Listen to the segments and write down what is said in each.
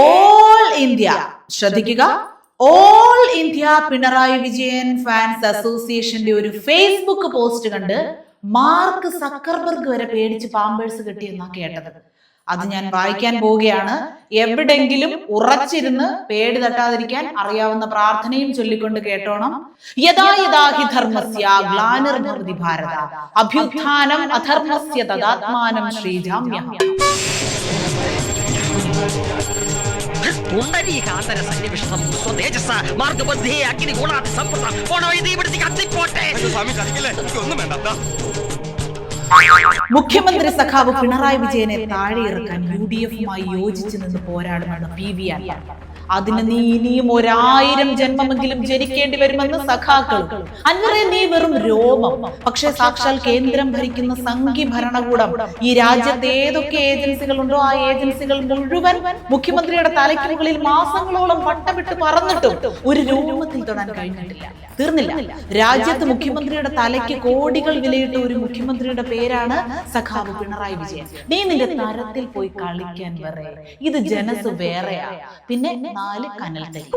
All India ശ്രദ്ധിക്കുക. All India Pinarayi Vijayan fans അസോസിയേഷന്റെ ഒരു ഫേസ്ബുക്ക് പോസ്റ്റ് കണ്ട് മാർക്ക് സക്കർബർഗ് വരെ പേടിച്ച് പാമ്പേഴ്സ് കിട്ടിയെന്നാ കേട്ടത്. അത് ഞാൻ വായിക്കാൻ പോവുകയാണ്. എവിടെങ്കിലും ഉറച്ചിരുന്ന് പേടി തട്ടാതിരിക്കാൻ അറിയാവുന്ന പ്രാർത്ഥനയും ചൊല്ലിക്കൊണ്ട് കേട്ടോണം. യഥാ യഥാ ഹി ധർമ്മസ്യ ഗ്ലാനിർഭവതി ഭാരത. അഭ്യുത്ഥാനം അധർമ്മസ്യ തദാത്മാനം ശ്രീജാമ്യം. പുണ്ടരീകാന്തര സന്നിവിഷ്ടം സ്വതേജസ മാർഗബുദ്ധി അഗ്നി ഗുണാതി സമ്പുത്ര. പോണോ ഇത് ഇവിടുത്തെ കത്തിപ്പോട്ടെ? സ്വാമി ചതിക്കില്ലേ ഒന്നും വേണ്ട മുഖ്യമന്ത്രി സഖാവ് പിണറായി വിജയനെ താഴെ ഇറക്കാൻ യു ഡി എഫുമായി യോജിച്ചു നിന്ന് പോരാടുമെന്ന് പി വി ആർ. അതിന് നീ ഇനിയും ഒരായിരം ജന്മമെങ്കിലും ജനിക്കേണ്ടി വരുമെന്ന് സഖാക്കൾ അന്നറെ നീ വെറും രോമം. പക്ഷെ സാക്ഷാൽ കേന്ദ്രം ഭരിക്കുന്ന സംഘി ഭരണകൂടം. ഈ രാജ്യത്ത് ഏതൊക്കെ ഏജൻസികളുണ്ടോ? ആ ഏജൻസികൾ മുഴുവൻ മുഖ്യമന്ത്രിയുടെ തലയ്ക്ക് മുകളിൽ മാസങ്ങളോളം വട്ടമിട്ട് പറന്നിട്ടും ഒരു രൂപത്തിൽ തൊടാൻ കഴിഞ്ഞിട്ടില്ല. തീർന്നില്ല. രാജ്യത്ത് മുഖ്യമന്ത്രിയുടെ തലയ്ക്ക് കോടികൾ വിലയിട്ട ഒരു മുഖ്യമന്ത്രിയുടെ പേരാണ് സഖാവ് പിണറായി വിജയൻ. നീ നിന്റെ തരത്തിൽ പോയി കളിക്കാൻ വേറെ ഇത് ജനസ് വേറെയാ. പിന്നെ നാല് കനൽ തരി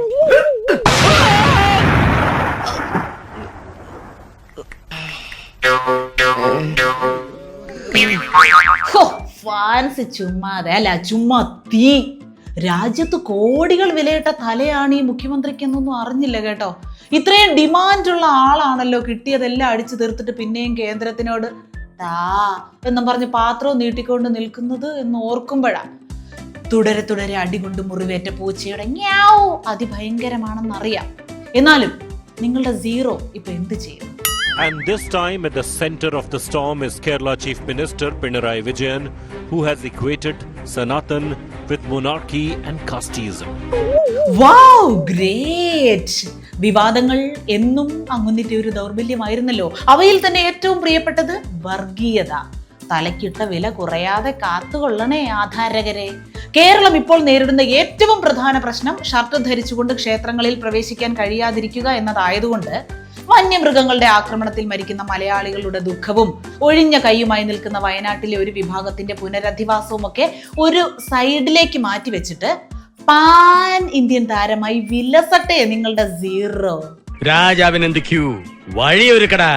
ഫാൻസ് ചുമ്മാതെ അല്ല ചുമ്മാ തീ. രാജ്യത്ത് കോടികൾ വിലയിട്ട തലയാണ് ഈ മുഖ്യമന്ത്രിക്ക് എന്നൊന്നും അറിഞ്ഞില്ല കേട്ടോ. ഇത്രയും ഡിമാൻഡുള്ള ആളാണല്ലോ കിട്ടിയതെല്ലാം അടിച്ചു തീർത്തിട്ട് പിന്നെയും കേന്ദ്രത്തിനോട് താ എന്നും പറഞ്ഞ് പാത്രവും നീട്ടിക്കൊണ്ട് നിൽക്കുന്നത് എന്ന് ഓർക്കുമ്പോഴാ. തുടരെ തുടരെ അടികൊണ്ട് മുറിവേറ്റ പൂച്ചയുടെ ഞാവോ അതിഭയങ്കരമാണെന്നറിയാം. എന്നാലും നിങ്ങളുടെ സീറോ ഇപ്പൊ എന്ത് ചെയ്യും? And this time, at the center of the storm is Kerala Chief Minister Pinarayi Vijayan, who has equated Sanatan with monarchy and casteism. Wow, great വിവാദങ്ങൾ എന്നും അങ്ങുന്നിട്ട് ഒരു ദൗർബല്യമായിരുന്നല്ലോ. അവയിൽ തന്നെ ഏറ്റവും പ്രിയപ്പെട്ടത് വർഗീയത. തലക്കിട്ട വില കുറയാതെ കാത്തുകൊള്ളണേ ആധാരകരെ. കേരളം ഇപ്പോൾ നേരിടുന്ന ഏറ്റവും പ്രധാന പ്രശ്നം ഷർട്ട് ധരിച്ചുകൊണ്ട് ക്ഷേത്രങ്ങളിൽ പ്രവേശിക്കാൻ കഴിയാതിരിക്കുക എന്നതായതുകൊണ്ട് വന്യമൃഗങ്ങളുടെ ആക്രമണത്തിൽ മരിക്കുന്ന മലയാളികളുടെ ദുഃഖവും ഒഴിഞ്ഞ കൈയുമായി നിൽക്കുന്ന വയനാട്ടിലെ ഒരു വിഭാഗത്തിന്റെ പുനരധിവാസവും ഒക്കെ ഒരു സൈഡിലേക്ക് മാറ്റി വെച്ചിട്ട് പാൻ ഇന്ത്യൻ താരമായി വിലസട്ടെ നിങ്ങളുടെ സീറോ. രാജാവിനെന്ത് ക്യൂ? വഴിയൊരുക്കടാ.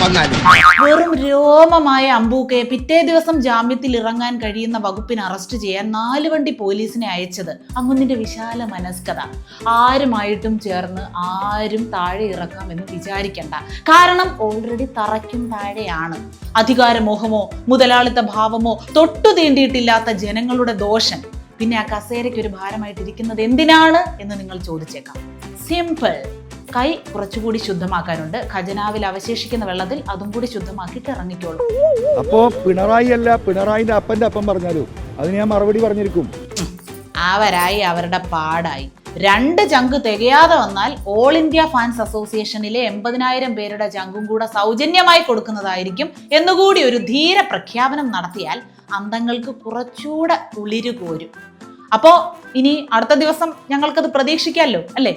വെറും രോമമായ അമ്പൂക്കയെ പിറ്റേ ദിവസം ജാമ്യത്തിൽ ഇറങ്ങാൻ കഴിയുന്ന വകുപ്പിനെ അറസ്റ്റ് ചെയ്യാൻ നാല് വണ്ടി പോലീസിനെ അയച്ചത് അങ്ങുന്നിന്റെ വിശാല മനസ്കത ആരുമായിട്ടും ചേർന്ന് ആരും താഴെ ഇറക്കാമെന്ന് വിചാരിക്കണ്ട. കാരണം ഓൾറെഡി തറയ്ക്കും താഴെയാണ്. അധികാരമോഹമോ മുതലാളിത്ത ഭാവമോ തൊട്ടു തീണ്ടിയിട്ടില്ലാത്ത ജനങ്ങളുടെ ദോഷൻ പിന്നെ ആ കസേരയ്ക്ക് ഒരു ഭാരമായിട്ടിരിക്കുന്നത് എന്തിനാണ് എന്ന് നിങ്ങൾ ചോദിച്ചേക്കാം. സിമ്പിൾ കൈ കുറച്ചുകൂടി ശുദ്ധമാക്കാനുണ്ട്. ഖജനാവിൽ അവശേഷിക്കുന്ന വെള്ളത്തിൽ അതും കൂടി ശുദ്ധമാക്കിയിട്ട് ഇറങ്ങിക്കോളൂ. അപ്പോ പിണറായി അല്ല പിണറായിന്റെ അപ്പന്റെ അപ്പം പറഞ്ഞാലോ? അതിന് ഞാൻ മറുപടി പറഞ്ഞിരിക്കും. അവരായി അവരുടെ പാടായി. രണ്ട് ജങ്ക് തികയാതെ വന്നാൽ ഓൾ ഇന്ത്യ ഫാൻസ് അസോസിയേഷനിലെ എൺപതിനായിരം പേരുടെ ജങ്കും കൂടെ സൗജന്യമായി കൊടുക്കുന്നതായിരിക്കും എന്നുകൂടി ഒരു ധീര പ്രഖ്യാപനം നടത്തിയാൽ അന്തങ്ങൾക്ക് കുറച്ചുകൂടെ കുളിരു കോരും അപ്പോ ഇനി അടുത്ത ദിവസം ഞങ്ങൾക്കത് പ്രതീക്ഷിക്കാമല്ലോ അല്ലേ?